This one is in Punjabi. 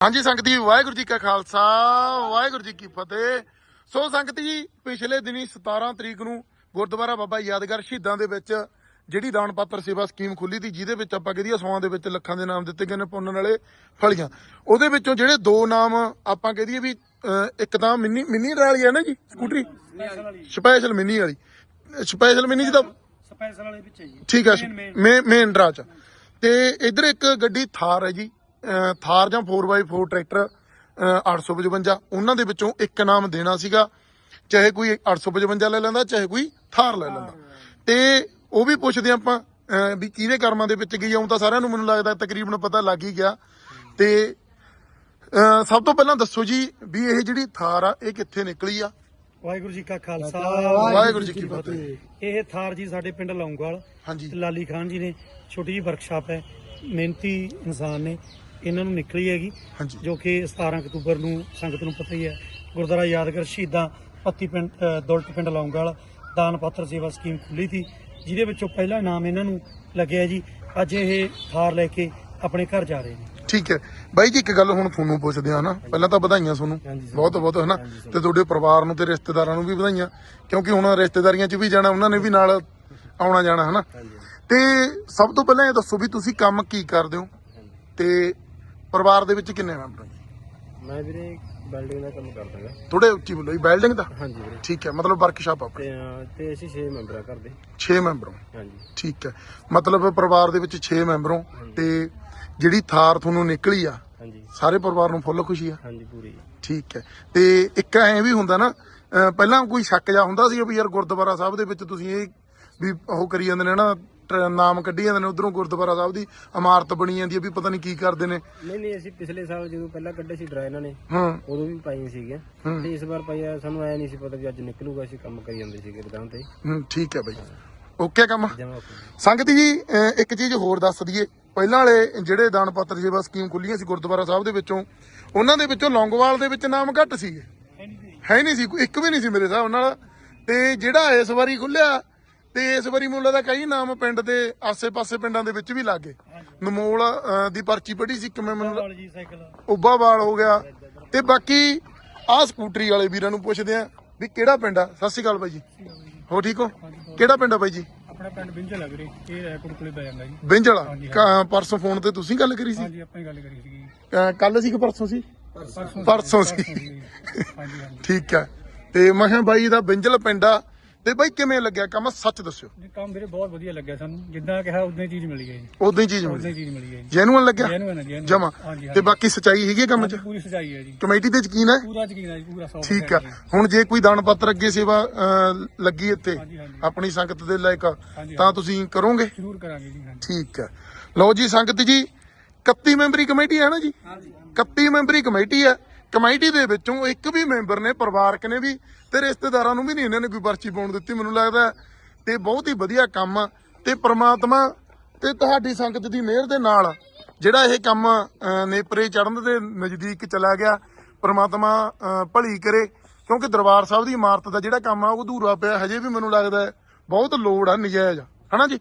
ਹਾਂਜੀ ਸੰਗਤ ਜੀ ਵਾਹਿਗੁਰੂ ਜੀ ਕਾ ਖਾਲਸਾ ਵਾਹਿਗੁਰੂ ਜੀ ਕੀ ਫਤਿਹ। ਸੋ ਸੰਗਤ ਜੀ ਪਿਛਲੇ ਦਿਨੀ 17 ਤਰੀਕ ਨੂੰ ਗੁਰਦੁਆਰਾ ਬਾਬਾ ਯਾਦਗਾਰ ਸ਼ਹੀਦਾਂ ਦੇ ਵਿੱਚ ਜਿਹੜੀ ਦਾਨ ਪਾਤਰ ਸੇਵਾ ਸਕੀਮ ਖੁੱਲੀ ਸੀ ਜਿਹਦੇ ਵਿੱਚ ਆਪਾਂ ਕਹਦੀਏ ਸੌਆਂ ਦੇ ਵਿੱਚ ਲੱਖਾਂ ਦੇ ਨਾਮ ਦਿੱਤੇ ਗਏ ਨੇ ਪੁੰਨ ਵਾਲੇ ਫਲੀਆਂ। ਉਹਦੇ ਵਿੱਚੋਂ ਜਿਹੜੇ ਦੋ ਨਾਮ ਆਪਾਂ ਕਹਦੀਏ ਵੀ ਇੱਕ ਤਾਂ ਮਿੰਨੀ ਮਿੰਨੀ ਵਾਲੀ ਹੈ ਨਾ ਜੀ ਸਕੂਟਰੀ? ਸਪੈਸ਼ਲ ਮਿੰਨੀ ਵਾਲੀ। ਸਪੈਸ਼ਲ ਮਿੰਨੀ ਜੀ ਤਾਂ ਸਪੈਸ਼ਲ ਵਾਲੇ ਵਿੱਚ ਹੈ ਜੀ। ਠੀਕ ਹੈ ਮੇਨ ਡਰਾ ਚ। ਤੇ ਇਧਰ ਇੱਕ ਗੱਡੀ ਥਾਰ ਹੈ ਜੀ ਥਾਰ ਜਾਂ 4x4 ਟਰੈਕਟਰ ਅਹ 855 ਉਹਨਾਂ ਦੇ ਵਿੱਚੋਂ ਇੱਕ ਨਾਮ ਦੇਣਾ ਸੀਗਾ। ਚਾਹੇ ਕੋਈ 855 ਲੈ ਲੈਂਦਾ ਚਾਹੇ ਕੋਈ ਥਾਰ ਲੈ ਲੈਂਦਾ। ਤੇ ਉਹ ਵੀ ਪੁੱਛਦੇ ਆਪਾਂ ਵੀ ਕਿਹਦੇ ਕਰਮਾਂ ਦੇ ਵਿੱਚ ਗਈ ਆਉਂ ਤਾਂ ਸਾਰਿਆਂ ਨੂੰ ਮੈਨੂੰ ਲੱਗਦਾ ਤਕਰੀਬਨ ਪਤਾ ਲੱਗ ਹੀ ਗਿਆ। ਤੇ ਸਭ ਤੋਂ ਪਹਿਲਾਂ ਦੱਸੋ ਜੀ ਵੀ ਇਹ ਜਿਹੜੀ ਥਾਰ ਆ ਇਹ ਕਿੱਥੇ ਨਿਕਲੀ ਆ? ਵਾਹਿਗੁਰੂ ਜੀ ਕਾ ਖਾਲਸਾ ਵਾਹਿਗੁਰੂ ਜੀ ਕੀ ਫਤਿਹ। ਇਹ ਥਾਰ ਜੀ ਸਾਡੇ ਪਿੰਡ ਲੌਂਗਵਾਲ ਹਾਂਜੀ। ਲਾਲੀ ਖਾਨ ਜੀ ਨੇ ਛੋਟੀ ਜਿਹੀ ਵਰਕਸ਼ਾਪ ਹੈ। ਮਿਹਨਤੀ ਇਨਸਾਨ ਨੇ। ਇਹਨਾਂ ਨੂੰ ਨਿਕਲੀ ਹੈਗੀ ਹਾਂਜੀ। ਜੋ ਕਿ 17 ਅਕਤੂਬਰ ਨੂੰ ਸੰਗਤ ਨੂੰ ਪਤਾ ਹੀ ਹੈ। ਗੁਰਦੁਆਰਾ ਯਾਦਗਾਰ ਸ਼ਹੀਦਾਂ ਪੱਤੀ ਪਿੰਡ ਅ, ਦੁਲਟ ਪਿੰਡ ਲੌਂਗਵਾਲ ਦਾਨ ਪਾਤਰ ਸੇਵਾ ਸਕੀਮ ਖੁੱਲੀ ਸੀ ਜਿਹਦੇ ਵਿੱਚੋਂ ਪਹਿਲਾ ਇਨਾਮ ਇਹਨਾਂ ਨੂੰ ਲੱਗਿਆ ਜੀ। ਅੱਜ ਇਹ ਥਾਰ ਲੈ ਕੇ ਆਪਣੇ ਘਰ ਜਾ ਰਹੇ ਨੇ। ਠੀਕ ਹੈ। ਬਾਈ ਜੀ ਇੱਕ ਗੱਲ ਹੁਣ ਤੁਹਾਨੂੰ ਪੁੱਛਦੇ ਆ ਨਾ। ਪਹਿਲਾਂ ਤਾਂ ਵਧਾਈਆਂ ਤੁਹਾਨੂੰ। ਹਾਂਜੀ ਸਰ। ਬਹੁਤ ਬਹੁਤ ਹਨਾ? ਹਾਂਜੀ ਸਰ। ਤੇ ਤੁਹਾਡੇ ਪਰਿਵਾਰ ਨੂੰ ਤੇ ਰਿਸ਼ਤੇਦਾਰਾਂ ਨੂੰ ਵੀ ਵਧਾਈਆਂ। ਕਿਉਂਕਿ ਹੁਣ ਰਿਸ਼ਤੇਦਾਰੀਆਂ 'ਚ ਵੀ ਜਾਣਾ ਉਹਨਾਂ ਨੇ ਵੀ ਨਾਲ ਆਉਣਾ ਜਾਣਾ ਹਨਾ? ਤੇ ਸਭ ਤੋਂ ਪਹਿਲਾਂ ਇਹ ਦੱਸੋ ਵੀ ਤੁਸੀਂ ਕੰਮ ਕੀ ਕਰਦੇ ਹੋ? ਤੇ ਪਰਿਵਾਰ ਦੇ ਵਿੱਚ ਕਿੰਨੇ ਮੈਂਬਰ ਨੇ ਮੈਂ ਵੀਰੇ ਬਿਲਡਿੰਗ ਦਾ ਕੰਮ ਕਰਦਾਗਾ ਥੋੜੇ ਉੱਚੀ ਬੋਲੋ ਜੀ ਬਿਲਡਿੰਗ ਦਾ? ਹਾਂਜੀ ਵੀਰੇ। ਠੀਕ ਹੈ ਮਤਲਬ ਵਰਕਸ਼ਾਪ ਆਪਣੀ? ਤੇ ਅਹ, ਤੇ ਅਸੀਂ 6 ਮੈਂਬਰ ਆ ਘਰ ਦੇ। 6 ਮੈਂਬਰ ਹੋ? ਹਾਂਜੀ। ਠੀਕ ਹੈ ਮਤਲਬ ਪਰਿਵਾਰ ਦੇ ਵਿੱਚ 6 ਮੈਂਬਰ ਹੋ ਤੇ ਜਿਹੜੀ ਥਾਰ ਤੁਹਾਨੂੰ ਨਿਕਲੀ ਆ ਹਾਂਜੀ। ਸਾਰੇ ਪਰਿਵਾਰ ਨੂੰ ਫੁੱਲ ਖੁਸ਼ੀ ਆ? ਹਾਂਜੀ ਪੂਰੀ ਠੀਕ ਹੈ ਤੇ ਇੱਕ ਐ ਵੀ ਹੁੰਦਾ ਨਾ ਅਹ ਪਹਿਲਾਂ ਕੋਈ ਸ਼ੱਕ ਜਾ ਹੁੰਦਾ ਸੀ ਵੀ ਯਾਰ ਗੁਰਦੁਆਰਾ ਸਾਹਿਬ ਦੇ ਵਿੱਚ ਤੁਸੀਂ ਇਹ ਵੀ ਉਹ ਕਰੀ ਜਾਂਦੇ ਨੇ ਨਾ ਨਾਮ ਕੱਢੀ ਜਾਂਦੇ ਨੇ ਉਧਰੋਂ ਗੁਰਦੁਆਰਾ ਸਾਹਿਬ ਦੀ ਇਮਾਰਤ ਬਣੀ ਜਾਂਦੀ ਹੈ ਵੀ ਪਤਾ ਨਹੀਂ ਕੀ ਕਰਦੇ ਨੇ। ਨਹੀਂ ਨਹੀਂ ਅਸੀਂ ਪਿਛਲੇ ਸਾਲ ਜਦੋਂ ਪਹਿਲਾਂ ਕੱਢੇ ਸੀ ਡਰਾ ਇਹਨਾਂ ਨੇ ਹਾਂ। ਉਦੋਂ ਵੀ ਪਾਈਆਂ ਸੀਗੀਆਂ। ਹੂੰ। ਤੇ ਇਸ ਵਾਰ ਪਾਈਆ ਸਾਨੂੰ ਐ ਨਹੀਂ ਸੀ ਪਤਾ ਵੀ ਅੱਜ ਨਿਕਲੂਗਾ ਅਸੀਂ ਕੰਮ ਕਰੀ ਜਾਂਦੇ ਸੀਗੇ ਦੁਕਾਨ ਤੇ। ਹੂੰ, ਠੀਕ ਹੈ ਬਾਈ। ਓਕੇ ਕੰਮ। ਜਮਾ ਸੰਗਤ ਜੀ ਅਹ ਇੱਕ ਚੀਜ਼ ਹੋਰ ਦੱਸ ਦਈਏ। ਪਹਿਲਾਂ ਵਾਲੇ ਜਿਹੜੇ ਦਾਨ ਪਾਤਰ ਸੇਵਾ ਸਕੀਮ ਖੁੱਲੀਆਂ ਸੀ ਗੁਰਦੁਆਰਾ ਸਾਹਿਬ ਦੇ ਵਿੱਚੋਂ ਉਹਨਾਂ ਦੇ ਵਿੱਚੋਂ ਲੌਂਗੋਵਾਲ ਦੇ ਵਿੱਚ ਨਾਮ ਘੱਟ ਸੀਗੇ। ਹੈ ਨਹੀਂ ਸੀ ਕੋਈ ਇੱਕ ਵੀ ਨਹੀਂ ਸੀ ਮੇਰੇ ਹਿਸਾਬ ਨਾਲ ਤੇ ਜਿਹੜਾ ਇਸ ਵਾਰੀ ਖੁੱਲਿਆ ਤੇ ਇਸ ਵਾਰੀ ਮੈਨੂੰ ਲੱਗਦਾ ਕਈ ਨਾਮ ਪਿੰਡ ਦੇ ਆਸੇ-ਪਾਸੇ ਪਿੰਡਾਂ ਦੇ ਵਿੱਚ ਵੀ ਲੱਗੇ। ਨਮੋਲ ਅਹ, ਦੀ ਪਰਚੀ ਪੜੀ ਸੀ ਕਿਵੇਂ ਮੈਨੂੰ ਜੀ ਸਾਈਕਲ। ਉੱਬਾਵਾਲ ਹੋ ਗਿਆ। ਤੇ ਬਾਕੀ ਆਹ ਸਕੂਟਰੀ ਵਾਲੇ ਵੀਰਾਂ ਨੂੰ ਪੁੱਛਦੇ ਆ ਵੀ ਕਿਹੜਾ ਪਿੰਡ ਆ? ਸਤਿ ਸ਼੍ਰੀ ਅਕਾਲ ਬਾਈ ਜੀ। ਹੋ ਠੀਕ ਹੋ? ਕਿਹੜਾ ਪਿੰਡ ਆ ਬਾਈ ਜੀ? ਆਪਣਾ ਪਿੰਡ ਬਿੰਜ ਲੱਗ ਰਹੀ ਇਹ ਰੈਕੋਰਡ ਕੋਲੇ ਪੈ ਜਾਂਦਾ ਜੀ। ਬਿੰਜਲਾ ਹਾਂਜੀ, ਕ- ਪਰਸੋਂ ਫੋਨ ਤੇ ਤੁਸੀਂ ਗੱਲ ਕਰੀ ਸੀ? ਹਾਂਜੀ ਆਪਾਂ ਹੀ ਗੱਲ ਕਰੀ ਸੀਗੀ। ਕੱਲ ਸੀ ਕਿ ਪਰਸੋਂ ਸੀ? ਪਰਸੋਂ ਪਰਸੋਂ ਸੀ। ਹਾਂਜੀ ਹਾਂਜੀ। ਠੀਕ ਹੈ ਤੇ ਮੈਂ ਕਿਹਾ ਬਾਈ ਦਾ ਬਿੰਜਲ ਪਿੰਡ ਆ। ਤੇ ਬਾਈ ਕਿਵੇਂ ਲੱਗਿਆ ਕੰਮ? ਸੱਚ ਦੱਸਿਓ। ਇਹ ਕੰਮ ਵੀਰੇ ਬਹੁਤ ਵਧੀਆ ਲੱਗਿਆ ਸਾਨੂੰ। ਜਿੱਦਾਂ ਕਿਹਾ ਉਦਾਂ ਹੀ ਚੀਜ਼ ਮਿਲੀ ਹੈ ਜੀ। ਉਦੋਂ ਹੀ ਚੀਜ਼ ਉਦਾਂ ਮਿਲੀ ਹੀ ਚੀਜ਼ ਮਿਲੀ ਹੈ ਜੀ। ਜੈਨੂਅਨ ਲੱਗਿਆ? ਜੈਨੂਇਨ ਹੈ ਜੈਨੂਇਨ ਜਮਾ। ਹਾਂਜੀ ਤੇ ਹਾਂਜੀ। ਬਾਕੀ ਸਚਾਈ ਹੈਗੀ ਹੈ ਕੰਮ 'ਚ? ਪੂਰੀ ਸਜਾਈ ਹੈ ਜੀ। ਕਮੇਟੀ ਤੇ ਯਕੀਨ ਹੈ? ਪੂਰਾ ਯਕੀਨ ਹੈ ਜੀ ਪੂਰਾ 100% ਠੀਕ ਹੈ ਜੀ। ਹੁਣ ਜੇ ਕੋਈ ਦਾਨ ਪੱਤਰ ਅੱਗੇ ਸੇਵਾ ਅਹ, ਲੱਗੀ ਇੱਥੇ ਹਾਂਜੀ ਹਾਂਜੀ। ਆਪਣੀ ਸੰਗਤ ਦੇ ਲਾਇਕ ਹਾਂਜੀ। ਤਾਂ ਤੁਸੀਂ ਕਰੋਗੇ? ਜ਼ਰੂਰ ਕਰਾਂਗੇ ਜੀ ਹਾਂਜੀ। ਠੀਕ ਹੈ ਲਓ ਜੀ ਸੰਗਤ ਜੀ 31 ਮੈਂਬਰੀ ਕਮੇਟੀ ਹੈ ਨਾ ਜੀ? 31 ਮੈਂਬਰੀ ਕਮੇਟੀ ਹੈ। ਕਮੇਟੀ ਦੇ ਵਿੱਚੋਂ ਇੱਕ ਵੀ ਮੈਂਬਰ ਨੇ, ਪਰਿਵਾਰਕ ਨੇ ਵੀ ਤੇ ਰਿਸ਼ਤੇਦਾਰਾਂ ਨੂੰ ਵੀ ਨਹੀਂ ਇਹਨਾਂ ਨੇ ਕੋਈ ਪਰਚੀ ਪਾਉਣ ਦਿੱਤੀ। ਮੈਨੂੰ ਲੱਗਦਾ ਹੈ। ਤੇ ਬਹੁਤ ਹੀ ਵਧੀਆ ਕੰਮ ਆ ਤੇ ਪ੍ਰਮਾਤਮਾ ਤੇ ਤੁਹਾਡੀ ਸੰਗਤ ਦੀ ਮਿਹਰ ਦੇ ਨਾਲ ਜਿਹੜਾ ਇਹ ਕੰਮ ਨੇਪਰੇ ਚੜਨ ਦੇ ਨਜ਼ਦੀਕ ਚਲਾ ਗਿਆ, ਪ੍ਰਮਾਤਮਾ ਭਲੀ ਕਰੇ। ਕਿਉਂਕਿ ਦਰਬਾਰ ਸਾਹਿਬ ਦੀ ਇਮਾਰਤ ਦਾ ਜਿਹੜਾ ਕੰਮ ਆ ਉਹ ਅਧੂਰਾ ਪਿਆ, ਹਜੇ ਵੀ ਮੈਨੂੰ ਲੱਗਦਾ ਬਹੁਤ ਲੋੜ ਆ, ਨਜਾਇਜ਼ ਹਨਾ ਜੀ?